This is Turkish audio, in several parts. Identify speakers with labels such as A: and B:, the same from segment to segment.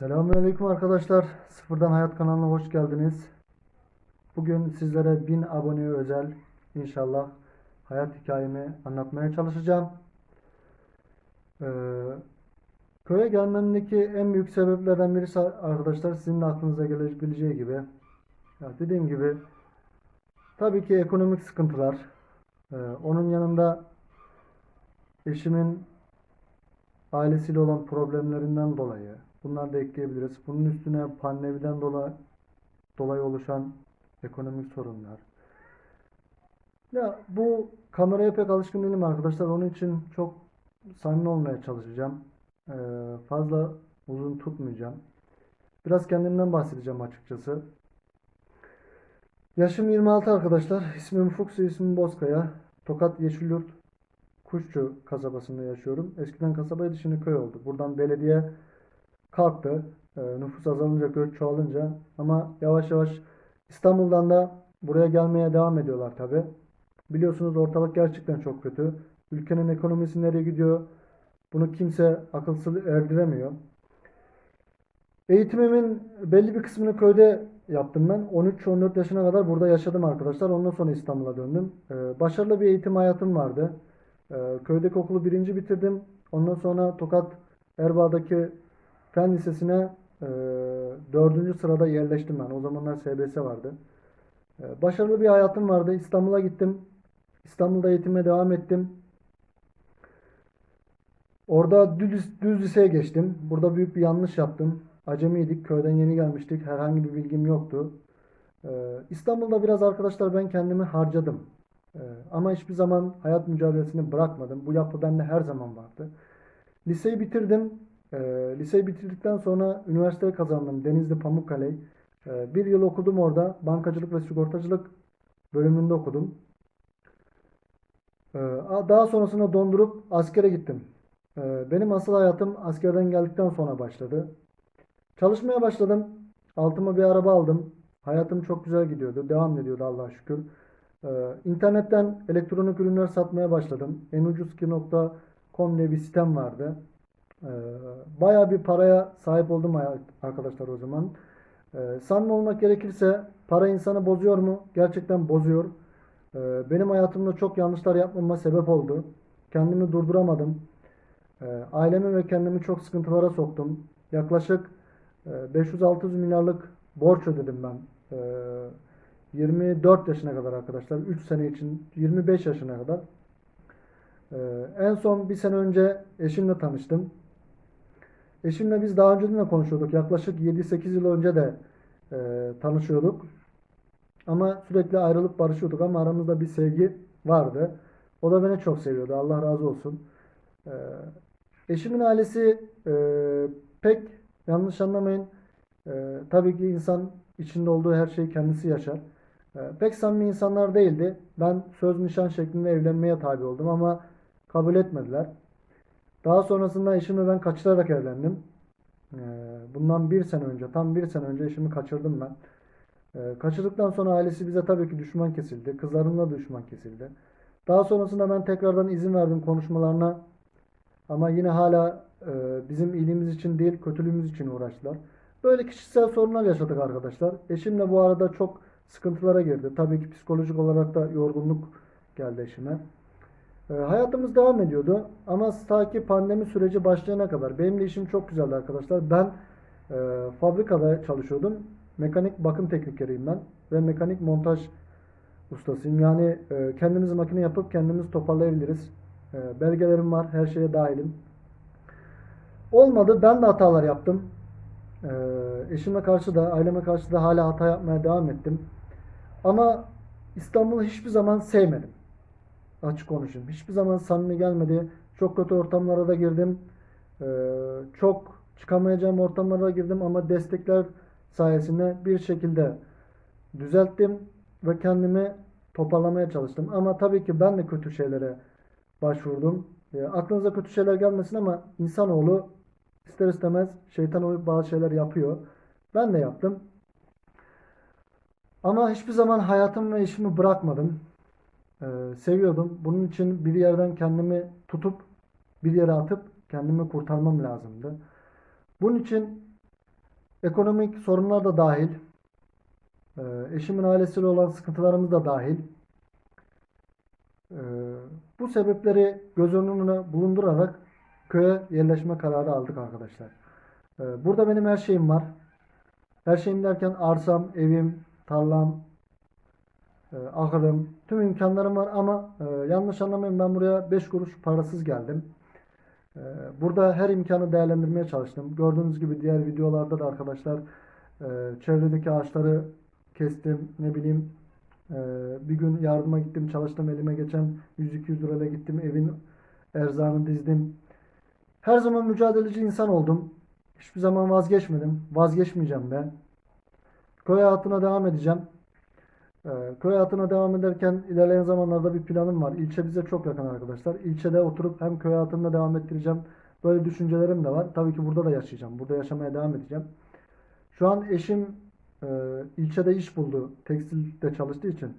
A: Selamünaleyküm arkadaşlar. Sıfırdan Hayat kanalına hoş geldiniz. Bugün sizlere 1000 aboneye özel inşallah hayat hikayemi anlatmaya çalışacağım. Ee, köye gelmemdeki en büyük sebeplerden birisi arkadaşlar sizin de aklınıza gelebileceği gibi. Ya dediğim gibi tabii ki ekonomik sıkıntılar. Ee, onun yanında eşimin ailesiyle olan problemlerinden dolayı bunlar da ekleyebiliriz. Bunun üstüne pandemiden dolayı, dolayı oluşan ekonomik sorunlar. Ya bu kameraya pek alışkın değilim arkadaşlar. Onun için çok samimi olmaya çalışacağım. Ee, fazla uzun tutmayacağım. Biraz kendimden bahsedeceğim açıkçası. Yaşım 26 arkadaşlar. İsmim Ufuk, ismim Bozkaya. Tokat Yeşilyurt Kuşçu kasabasında yaşıyorum. Eskiden kasabaydı şimdi köy oldu. Buradan belediye kalktı. E, nüfus azalınca, göç çoğalınca ama yavaş yavaş İstanbul'dan da buraya gelmeye devam ediyorlar tabi. Biliyorsunuz ortalık gerçekten çok kötü. Ülkenin ekonomisi nereye gidiyor? Bunu kimse akılsız erdiremiyor. Eğitimimin belli bir kısmını köyde yaptım ben. 13-14 yaşına kadar burada yaşadım arkadaşlar. Ondan sonra İstanbul'a döndüm. Ee, başarılı bir eğitim hayatım vardı. Ee, köydeki okulu birinci bitirdim. Ondan sonra Tokat Erbaa'daki Fen Lisesi'ne e, dördüncü sırada yerleştim ben. O zamanlar SBS vardı. Ee, başarılı bir hayatım vardı. İstanbul'a gittim. İstanbul'da eğitime devam ettim. Orada düz, düz liseye geçtim. Burada büyük bir yanlış yaptım. Acemiydik. Köyden yeni gelmiştik. Herhangi bir bilgim yoktu. Ee, İstanbul'da biraz arkadaşlar ben kendimi harcadım. Ee, ama hiçbir zaman hayat mücadelesini bırakmadım. Bu yapı bende her zaman vardı. Liseyi bitirdim. Ee, liseyi bitirdikten sonra üniversiteyi kazandım. Denizli Pamukkale. Ee, bir yıl okudum orada. Bankacılık ve sigortacılık bölümünde okudum. Ee, daha sonrasında dondurup askere gittim. Ee, benim asıl hayatım askerden geldikten sonra başladı. Çalışmaya başladım. Altıma bir araba aldım. Hayatım çok güzel gidiyordu. Devam ediyordu Allah'a şükür. Ee, internetten elektronik ürünler satmaya başladım. enucuzki.com diye bir sitem vardı. Ee, bayağı bir paraya sahip oldum arkadaşlar o zaman. Ee, samimi olmak gerekirse para insanı bozuyor mu? Gerçekten bozuyor. Ee, benim hayatımda çok yanlışlar yapmama sebep oldu. Kendimi durduramadım. Ailemi ve kendimi çok sıkıntılara soktum. Yaklaşık e, 500-600 milyarlık borç ödedim ben. Ee, 24 yaşına kadar arkadaşlar. 3 sene için 25 yaşına kadar. En son bir sene önce eşimle tanıştım. Eşimle biz daha önceden de konuşuyorduk. Yaklaşık 7-8 yıl önce de e, tanışıyorduk. Ama sürekli ayrılıp barışıyorduk ama aramızda bir sevgi vardı. O da beni çok seviyordu. Allah razı olsun. E, eşimin ailesi e, pek yanlış anlamayın. E, tabii ki insan içinde olduğu her şeyi kendisi yaşar. E, pek samimi insanlar değildi. Ben söz nişan şeklinde evlenmeye tabi oldum ama kabul etmediler. Daha sonrasında eşimle ben kaçırarak evlendim. E, bundan bir sene önce, tam bir sene önce eşimi kaçırdım ben. E, kaçırdıktan sonra ailesi bize tabii ki düşman kesildi. Kızlarımla düşman kesildi. Daha sonrasında ben tekrardan izin verdim konuşmalarına. Ama yine hala e, bizim iyiliğimiz için değil, kötülüğümüz için uğraştılar. Böyle kişisel sorunlar yaşadık arkadaşlar. Eşim de bu arada çok sıkıntılara girdi. Tabii ki psikolojik olarak da yorgunluk geldi eşime. E, hayatımız devam ediyordu. Ama ta pandemi süreci başlayana kadar. Benim de işim çok güzeldi arkadaşlar. Ben e, fabrikada çalışıyordum. Mekanik bakım teknikeriyim ben. Ve mekanik montaj ustasıyım. Yani e, kendimiz makine yapıp kendimiz toparlayabiliriz. E, belgelerim var. Her şeye dahilim. Olmadı. Ben de hatalar yaptım. E, eşime karşı da, aileme karşı da hala hata yapmaya devam ettim. Ama İstanbul'u hiçbir zaman sevmedim. Açık konuşayım. Hiçbir zaman samimi gelmedi. Çok kötü ortamlara da girdim. E, çok çıkamayacağım ortamlara girdim ama destekler sayesinde bir şekilde düzelttim ve kendimi toparlamaya çalıştım. Ama tabii ki ben de kötü şeylere başvurdum. E, aklınıza kötü şeyler gelmesin ama insanoğlu ister istemez şeytan uyup bazı şeyler yapıyor. Ben de yaptım. Ama hiçbir zaman hayatım ve işimi bırakmadım. E, seviyordum. Bunun için bir yerden kendimi tutup bir yere atıp kendimi kurtarmam lazımdı. Bunun için Ekonomik sorunlar da dahil. Ee, eşimin ailesiyle olan sıkıntılarımız da dahil. Ee, bu sebepleri göz önüne bulundurarak köye yerleşme kararı aldık arkadaşlar. Ee, burada benim her şeyim var. Her şeyim derken arsam, evim, tarlam, e, ahırım, tüm imkanlarım var ama e, yanlış anlamayın ben buraya 5 kuruş parasız geldim. E, burada her imkanı değerlendirmeye çalıştım. Gördüğünüz gibi diğer videolarda da arkadaşlar e, çevredeki ağaçları kestim. Ne bileyim e, bir gün yardıma gittim çalıştım elime geçen 100-200 lirayla gittim evin erzağını dizdim. Her zaman mücadeleci insan oldum. Hiçbir zaman vazgeçmedim. Vazgeçmeyeceğim de. Köy hayatına devam edeceğim. Ee, köy hayatına devam ederken ilerleyen zamanlarda bir planım var. İlçe bize çok yakın arkadaşlar. İlçede oturup hem köy hayatında devam ettireceğim. Böyle düşüncelerim de var. Tabii ki burada da yaşayacağım. Burada yaşamaya devam edeceğim. Şu an eşim e, ilçede iş buldu. Tekstilde çalıştığı için.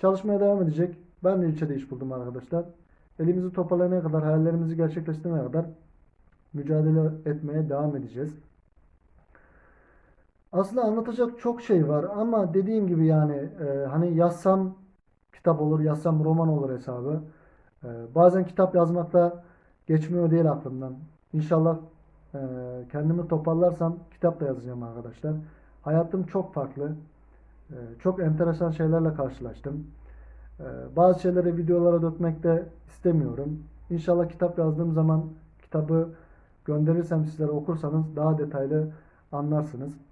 A: Çalışmaya devam edecek. Ben de ilçede iş buldum arkadaşlar. Elimizi toparlayana kadar, hayallerimizi gerçekleştirene kadar mücadele etmeye devam edeceğiz. Aslında anlatacak çok şey var ama dediğim gibi yani e, hani yazsam kitap olur, yazsam roman olur hesabı. E, bazen kitap yazmakta geçmiyor değil aklımdan. İnşallah e, kendimi toparlarsam kitap da yazacağım arkadaşlar. Hayatım çok farklı. E, çok enteresan şeylerle karşılaştım. E, bazı şeyleri videolara dökmek de istemiyorum. İnşallah kitap yazdığım zaman kitabı gönderirsem sizlere okursanız daha detaylı anlarsınız.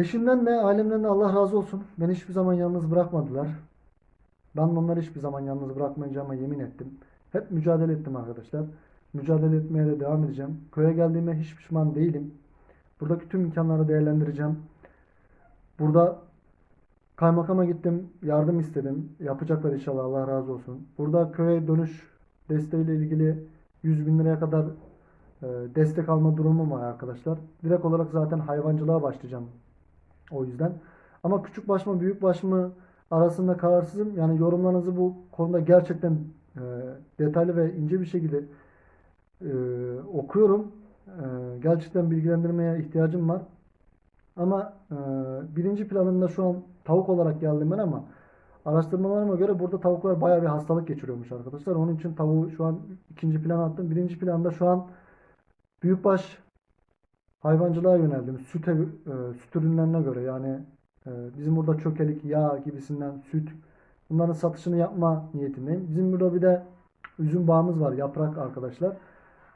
A: Eşimden de ailemden de Allah razı olsun. Beni hiçbir zaman yalnız bırakmadılar. Ben onları hiçbir zaman yalnız bırakmayacağıma yemin ettim. Hep mücadele ettim arkadaşlar. Mücadele etmeye de devam edeceğim. Köye geldiğime hiç pişman değilim. Buradaki tüm imkanları değerlendireceğim. Burada kaymakama gittim. Yardım istedim. Yapacaklar inşallah Allah razı olsun. Burada köye dönüş desteğiyle ilgili 100 bin liraya kadar e, destek alma durumum var arkadaşlar. Direkt olarak zaten hayvancılığa başlayacağım o yüzden. Ama küçük baş mı büyük baş mı arasında kararsızım. Yani yorumlarınızı bu konuda gerçekten e, detaylı ve ince bir şekilde e, okuyorum. E, gerçekten bilgilendirmeye ihtiyacım var. Ama e, birinci planımda şu an tavuk olarak geldim ben ama araştırmalarıma göre burada tavuklar bayağı bir hastalık geçiriyormuş arkadaşlar. Onun için tavuğu şu an ikinci plana attım. Birinci planda şu an büyükbaş hayvancılığa yöneldim. Süt, e, süt ürünlerine göre yani e, bizim burada çökelik, yağ gibisinden süt bunların satışını yapma niyetindeyim. Bizim burada bir de üzüm bağımız var yaprak arkadaşlar.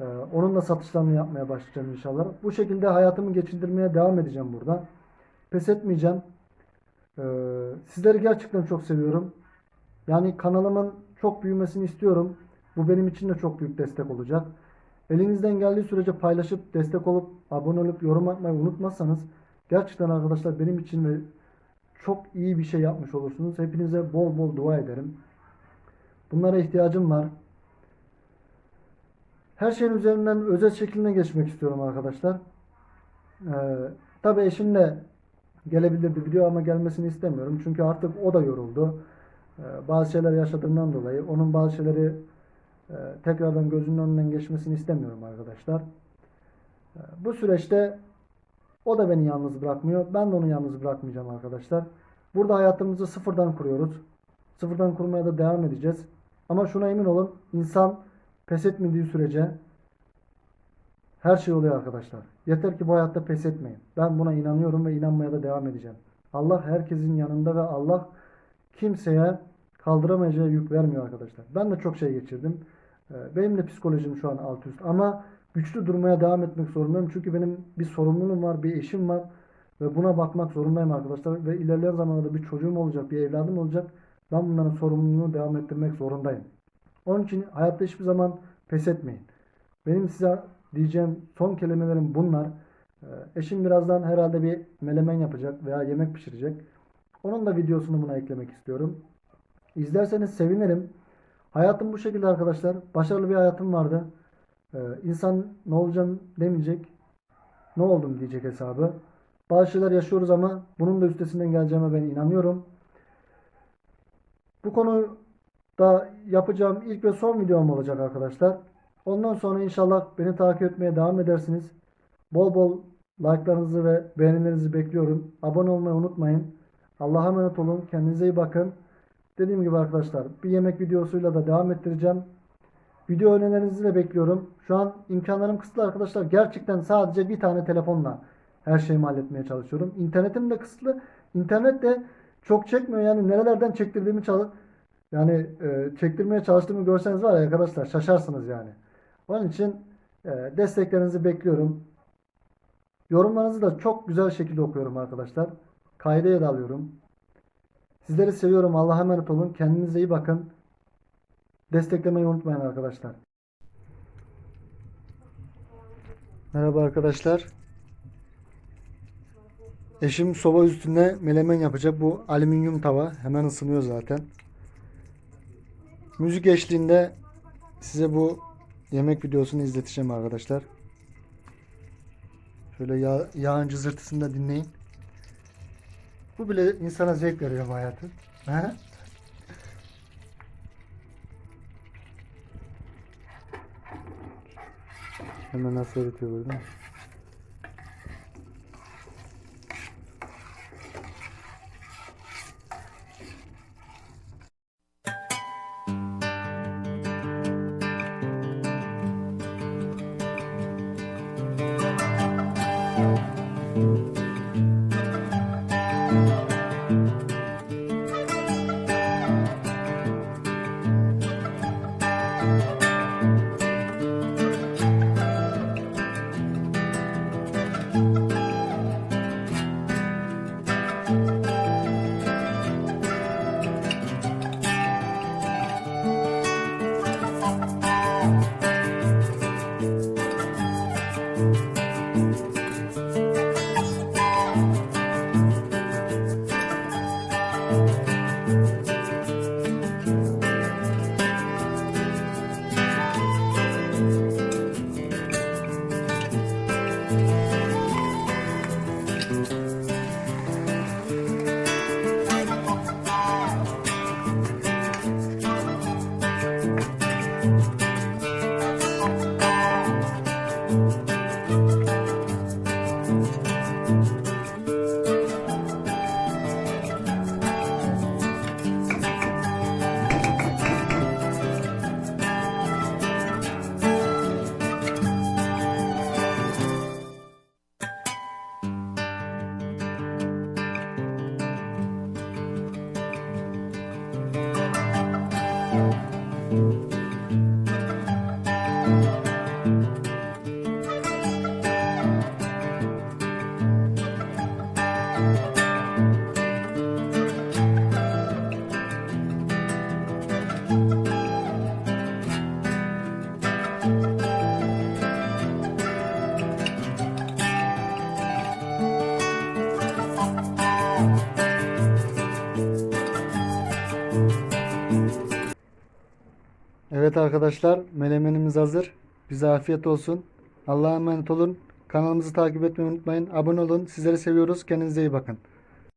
A: E, onun da satışlarını yapmaya başlayacağım inşallah. Bu şekilde hayatımı geçindirmeye devam edeceğim burada. Pes etmeyeceğim. E, sizleri gerçekten çok seviyorum. Yani kanalımın çok büyümesini istiyorum. Bu benim için de çok büyük destek olacak. Elinizden geldiği sürece paylaşıp destek olup abone olup yorum atmayı unutmazsanız gerçekten arkadaşlar benim için de çok iyi bir şey yapmış olursunuz. Hepinize bol bol dua ederim. Bunlara ihtiyacım var. Her şeyin üzerinden özet şekline geçmek istiyorum arkadaşlar. Ee, tabii eşim de gelebilirdi video ama gelmesini istemiyorum. Çünkü artık o da yoruldu. Ee, bazı şeyler yaşadığından dolayı onun bazı şeyleri ee, tekrardan gözünün önünden geçmesini istemiyorum arkadaşlar. Ee, Bu süreçte o da beni yalnız bırakmıyor. Ben de onu yalnız bırakmayacağım arkadaşlar. Burada hayatımızı sıfırdan kuruyoruz. Sıfırdan kurmaya da devam edeceğiz. Ama şuna emin olun insan pes etmediği sürece her şey oluyor arkadaşlar. Yeter ki bu hayatta pes etmeyin. Ben buna inanıyorum ve inanmaya da devam edeceğim. Allah herkesin yanında ve Allah kimseye kaldıramayacağı yük vermiyor arkadaşlar. Ben de çok şey geçirdim. Ee, Benim de psikolojim şu an alt üst ama güçlü durmaya devam etmek zorundayım. Çünkü benim bir sorumluluğum var, bir eşim var ve buna bakmak zorundayım arkadaşlar. Ve ilerleyen zamanlarda bir çocuğum olacak, bir evladım olacak. Ben bunların sorumluluğunu devam ettirmek zorundayım. Onun için hayatta hiçbir zaman pes etmeyin. Benim size diyeceğim son kelimelerim bunlar. Ee, Eşim birazdan herhalde bir melemen yapacak veya yemek pişirecek. Onun da videosunu buna eklemek istiyorum. İzlerseniz sevinirim. Hayatım bu şekilde arkadaşlar. Başarılı bir hayatım vardı. Ee, insan ne olacağım demeyecek. Ne oldum diyecek hesabı. Bazı şeyler yaşıyoruz ama bunun da üstesinden geleceğime ben inanıyorum. Bu konuda yapacağım ilk ve son videom olacak arkadaşlar. Ondan sonra inşallah beni takip etmeye devam edersiniz. Bol bol like'larınızı ve beğenilerinizi bekliyorum. Abone olmayı unutmayın. Allah'a emanet olun. Kendinize iyi bakın. Dediğim gibi arkadaşlar bir yemek videosuyla da devam ettireceğim. Video önerilerinizi de bekliyorum. Şu an imkanlarım kısıtlı arkadaşlar. Gerçekten sadece bir tane telefonla her şeyimi halletmeye çalışıyorum. İnternetim de kısıtlı. İnternet de çok çekmiyor yani nerelerden çektirdiğimi çalış yani e, çektirmeye çalıştığımı görseniz var ya arkadaşlar şaşarsınız yani. Onun için e, desteklerinizi bekliyorum. Yorumlarınızı da çok güzel şekilde okuyorum arkadaşlar. Kaydaya da alıyorum. Sizleri seviyorum. Allah'a emanet olun. Kendinize iyi bakın. Desteklemeyi unutmayın arkadaşlar. Merhaba arkadaşlar. Eşim soba üstünde melemen yapacak. Bu alüminyum tava. Hemen ısınıyor zaten. Müzik eşliğinde size bu yemek videosunu izleteceğim arkadaşlar. Şöyle yağ, yağın cızırtısını da dinleyin. Bu bile insana zevk veriyor bu hayatı. He? Hemen nasıl eritiyor gördün mü? Evet arkadaşlar, melemenimiz hazır. Bize afiyet olsun. Allah'a emanet olun. Kanalımızı takip etmeyi unutmayın. Abone olun. Sizleri seviyoruz. Kendinize iyi bakın.